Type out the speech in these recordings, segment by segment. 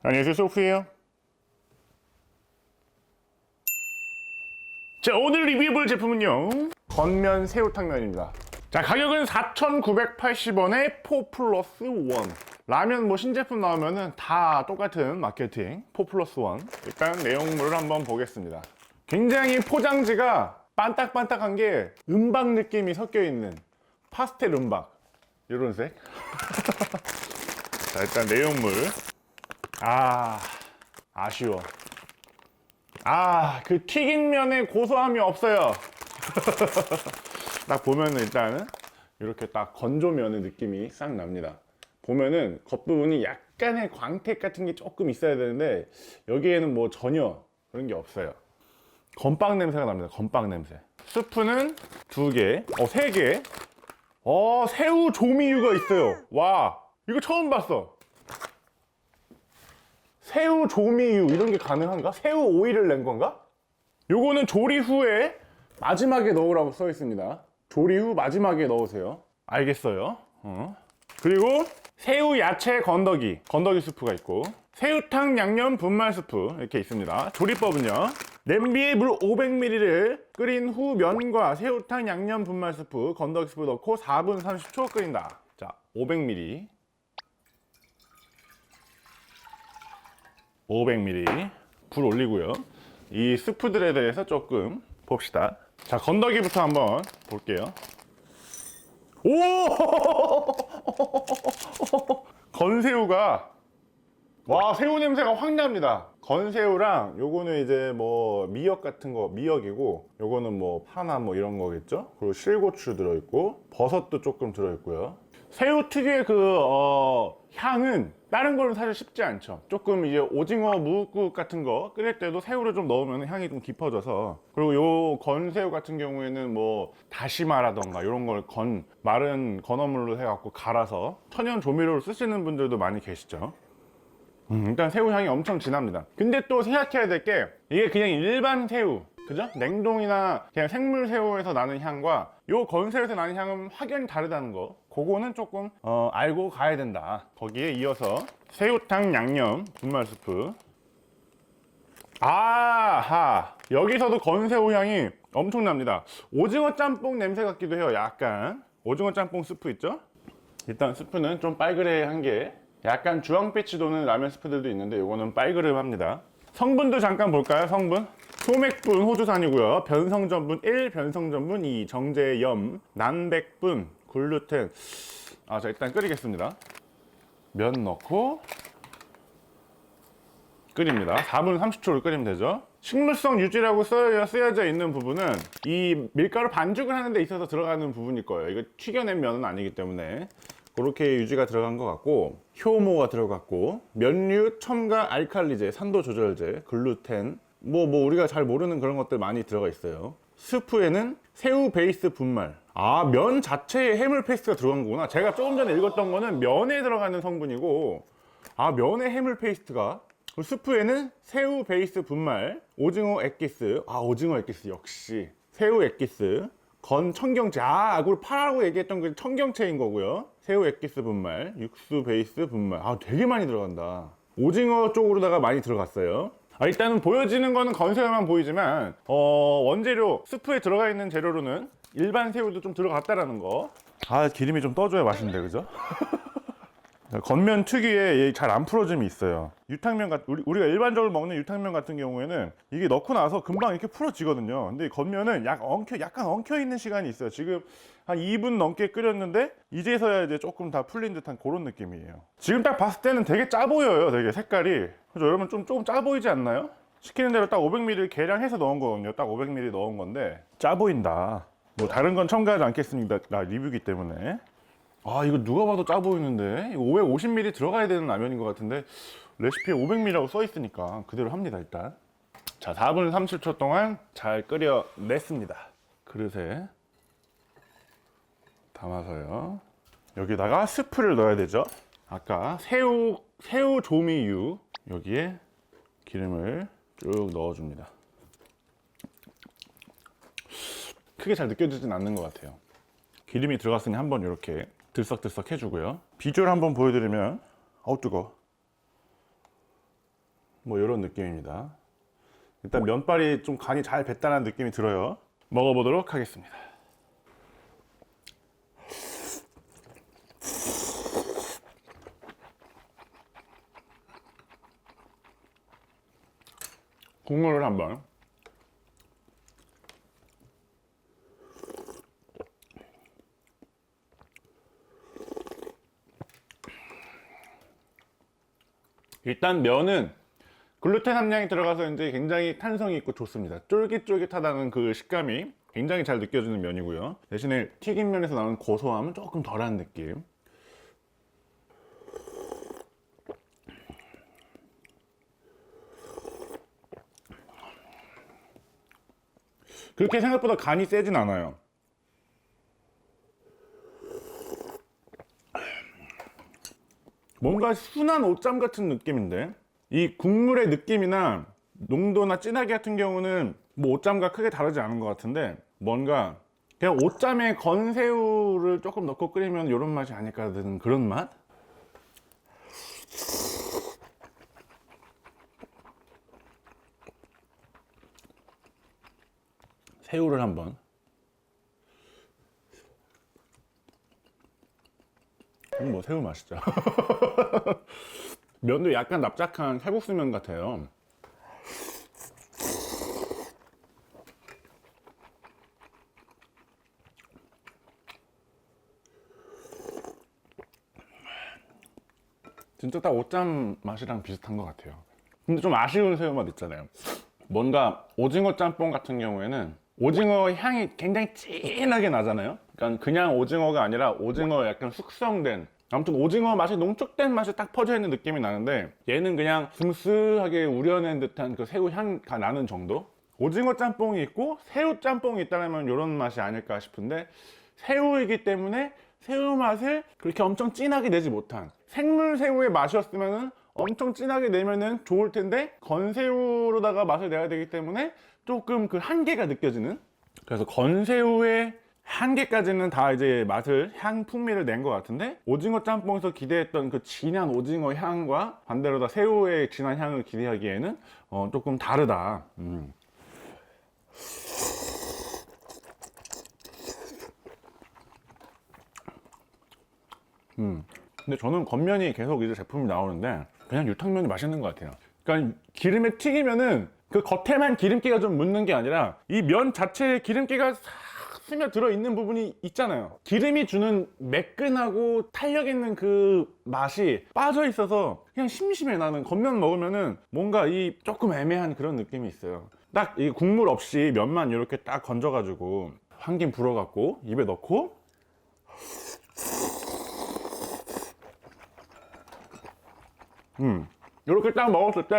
안녕하세요 소프예요 자 오늘 리뷰해볼 제품은요. 건면 새우탕면입니다. 자 가격은 4,980원에 4 플러스 1 라면 뭐 신제품 나오면은 다 똑같은 마케팅 4 플러스 1 일단 내용물을 한번 보겠습니다. 굉장히 포장지가 반딱반딱한 게 은박 느낌이 섞여 있는 파스텔 은박. 이런 색. 자 일단 내용물 아 아쉬워 아 그 튀긴 면에 고소함이 없어요 딱 보면은 일단은 이렇게 딱 건조면의 느낌이 싹 납니다 보면은 겉부분이 약간의 광택 같은 게 조금 있어야 되는데 여기에는 뭐 전혀 그런 게 없어요 건빵 냄새가 납니다 건빵 냄새 스프는 두 개 어, 세 개. 어, 새우 조미유가 있어요. 와, 이거 처음 봤어. 새우 조미유 이런 게 가능한가? 새우 오일을 낸 건가? 요거는 조리 후에 마지막에 넣으라고 써 있습니다. 조리 후 마지막에 넣으세요. 알겠어요. 어. 그리고 새우 야채 건더기, 건더기 스프가 있고 새우탕 양념 분말 스프 이렇게 있습니다. 조리법은요. 냄비에 물 500ml를 끓인 후 면과 새우탕 양념 분말 스프, 건더기 스프 넣고 4분 30초 끓인다. 자, 500ml. 500ml. 불 올리고요. 이 스프들에 대해서 조금 봅시다. 자, 건더기부터 한번 볼게요. 오! 건새우가 와 새우 냄새가 확 납니다 건새우랑 요거는 이제 뭐 미역 같은 거 미역이고 요거는 뭐 파나 뭐 이런 거겠죠 그리고 실고추 들어있고 버섯도 조금 들어있고요 새우 특유의 그 어, 향은 다른 거는 사실 쉽지 않죠. 조금 이제 오징어 무국 같은 거 끓일 때도 새우를 좀 넣으면 향이 좀 깊어져서. 그리고 요 건새우 같은 경우에는 뭐 다시마라던가 이런 걸 건 마른 건어물로 해갖고 갈아서 천연 조미료로 쓰시는 분들도 많이 계시죠. 음, 일단 새우 향이 엄청 진합니다. 근데 또 생각해야 될 게 이게 그냥 일반 새우, 그죠? 냉동이나 그냥 생물 새우에서 나는 향과 요 건새우에서 나는 향은 확연히 다르다는 거. 그거는 조금 어, 알고 가야 된다. 거기에 이어서 새우탕 양념 분말 스프. 아하 여기서도 건새우 향이 엄청납니다. 오징어 짬뽕 냄새 같기도 해요. 약간 오징어 짬뽕 스프 있죠? 일단 스프는 좀 빨그레한 게 약간 주황빛이 도는 라면 스프들도 있는데 이거는 빨그름합니다. 성분도 잠깐 볼까요? 성분. 소맥분 호주산이고요. 변성전분 1, 변성전분 2, 정제염, 난백분, 글루텐. 아, 자 일단 끓이겠습니다. 면 넣고 끓입니다. 4분 30초를 끓이면 되죠. 식물성 유지라고 쓰여, 쓰여져 있는 부분은 이 밀가루 반죽을 하는 데 있어서 들어가는 부분일 거예요. 이거 튀겨낸 면은 아니기 때문에 그렇게 유지가 들어간 것 같고 효모가 들어갔고 면류, 첨가, 알칼리제, 산도 조절제, 글루텐 뭐 뭐 우리가 잘 모르는 그런 것들 많이 들어가 있어요. 스프에는 새우 베이스 분말. 아, 면 자체에 해물 페이스트가 들어간 거구나. 제가 조금 전에 읽었던 거는 면에 들어가는 성분이고 아, 면에 해물 페이스트가 스프에는 새우 베이스 분말, 오징어 액기스, 아 오징어 액기스 역시 새우 액기스, 건 청경채, 아 그걸 파라고 얘기했던 그 청경채인 거고요. 새우 액기스 분말, 육수 베이스 분말, 아 되게 많이 들어간다. 오징어 쪽으로다가 많이 들어갔어요. 아, 일단은 보여지는 거는 건새우만 보이지만 어, 원재료 스프에 들어가 있는 재료로는 일반 새우도 좀 들어갔다라는 거. 아 기름이 좀 떠줘야 맛있는데 그죠? 건면 특유의 잘 안 풀어짐이 있어요. 유탕면 같 우리, 우리가 일반적으로 먹는 유탕면 같은 경우에는 이게 넣고 나서 금방 이렇게 풀어지거든요. 근데 이 건면은 약 엉켜 약간 엉켜 있는 시간이 있어요. 지금 한 2분 넘게 끓였는데 이제서야 이제 조금 다 풀린 듯한 그런 느낌이에요. 지금 딱 봤을 때는 되게 짜 보여요. 되게 색깔이. 그죠? 여러분 좀 조금 짜 보이지 않나요? 시키는 대로 딱 500ml 계량해서 넣은 거거든요. 딱 500ml 넣은 건데 짜 보인다. 뭐 다른 건 첨가하지 않겠습니다. 나 리뷰기 때문에. 아 이거 누가 봐도 짜 보이는데? 이거 550ml 들어가야 되는 라면인 것 같은데 레시피에 500ml라고 써 있으니까 그대로 합니다 일단. 자 4분 30초 동안 잘 끓여냈습니다. 그릇에 담아서요. 여기다가 스프를 넣어야 되죠? 아까 새우 새우 조미유 여기에 기름을 쭉 넣어줍니다. 크게 잘 느껴지진 않는 것 같아요. 기름이 들어갔으니 한번 이렇게 들썩들썩 해주고요. 비주얼 한번 보여드리면 어우 뜨거. 뭐 이런 느낌입니다. 일단 면발이 좀 간이 잘 뱄다는 느낌이 들어요. 먹어보도록 하겠습니다. 국물을 한번 일단 면은 글루텐 함량이 들어가서 이제 굉장히 탄성이 있고 좋습니다. 쫄깃쫄깃하다는 그 식감이 굉장히 잘 느껴지는 면이고요. 대신에 튀긴 면에서 나오는 고소함은 조금 덜한 느낌. 그렇게 생각보다 간이 세진 않아요. 뭔가 순한 옷잠 같은 느낌인데 이 국물의 느낌이나 농도나 진하게 같은 경우는 뭐 옷잠과 크게 다르지 않은 것 같은데 뭔가 그냥 옷잠에 건새우를 조금 넣고 끓이면 이런 맛이 아닐까 드는 그런 맛? 새우를 한번 음, 뭐 새우 맛있죠 면도 약간 납작한 칼국수면 같아요. 진짜 딱 옷잠 맛이랑 비슷한 것 같아요. 근데 좀 아쉬운 새우 맛 있잖아요. 뭔가 오징어 짬뽕 같은 경우에는 오징어 향이 굉장히 진하게 나잖아요. 그러니까 그냥 오징어가 아니라 오징어 약간 숙성된 아무튼 오징어 맛이 농축된 맛이 딱 퍼져 있는 느낌이 나는데 얘는 그냥 슴슴하게 우려낸 듯한 그 새우 향가 나는 정도? 오징어 짬뽕이 있고 새우 짬뽕이 있다면 이런 맛이 아닐까 싶은데 새우이기 때문에 새우 맛을 그렇게 엄청 진하게 내지 못한 생물 새우의 맛이었으면은 엄청 진하게 내면은 좋을 텐데 건새우로다가 맛을 내야 되기 때문에 조금 그 한계가 느껴지는 그래서 건새우의 한계까지는 다 이제 맛을 향 풍미를 낸 것 같은데 오징어 짬뽕에서 기대했던 그 진한 오징어 향과 반대로 다 새우의 진한 향을 기대하기에는 어, 조금 다르다. 음. 음. 근데 저는 겉면이 계속 이제 제품이 나오는데 그냥 유탕면이 맛있는 것 같아요. 그러니까 기름에 튀기면은 그 겉에만 기름기가 좀 묻는 게 아니라 이 면 자체에 기름기가 싹 스며들어 있는 부분이 있잖아요. 기름이 주는 매끈하고 탄력 있는 그 맛이 빠져 있어서 그냥 심심해 나는 겉면 먹으면은 뭔가 이 조금 애매한 그런 느낌이 있어요. 딱 이 국물 없이 면만 이렇게 딱 건져가지고 한 김 불어갖고 입에 넣고 음 이렇게 딱 먹었을 때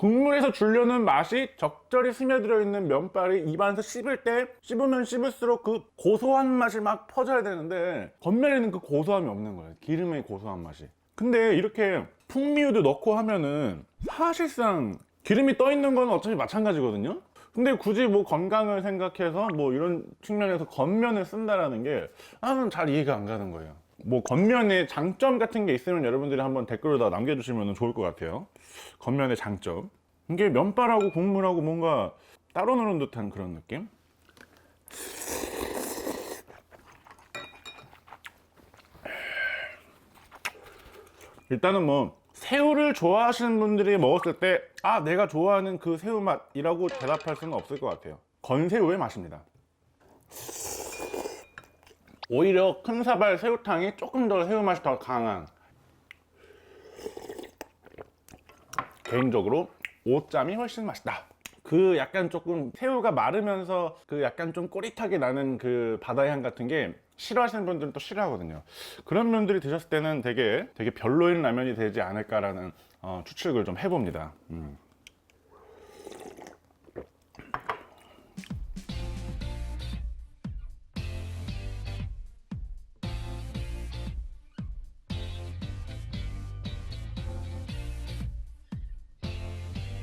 국물에서 주려는 맛이 적절히 스며들어 있는 면발이 입안에서 씹을 때 씹으면 씹을수록 그 고소한 맛이 막 퍼져야 되는데 겉면에는 그 고소함이 없는 거예요. 기름의 고소한 맛이. 근데 이렇게 풍미유도 넣고 하면은 사실상 기름이 떠 있는 건 어차피 마찬가지거든요. 근데 굳이 뭐 건강을 생각해서 뭐 이런 측면에서 겉면을 쓴다라는 게 나는 잘 이해가 안 가는 거예요 뭐 겉면에 장점 같은 게 있으면 여러분들이 한번 댓글로 다 남겨주시면 좋을 것 같아요. 겉면의 장점. 이게 면발하고 국물하고 뭔가 따로 노는 듯한 그런 느낌? 일단은 뭐 새우를 좋아하시는 분들이 먹었을 때 아 내가 좋아하는 그 새우 맛이라고 대답할 수는 없을 것 같아요. 건새우의 맛입니다 오히려 큰 사발 새우탕이 조금 더 새우 맛이 더 강한. 개인적으로 오짬이 훨씬 맛있다. 그 약간 조금 새우가 마르면서 그 약간 좀 꼬릿하게 나는 그 바다의 향 같은 게 싫어하시는 분들은 또 싫어하거든요. 그런 분들이 드셨을 때는 되게 되게 별로인 라면이 되지 않을까라는 어, 추측을 좀 해봅니다. 음.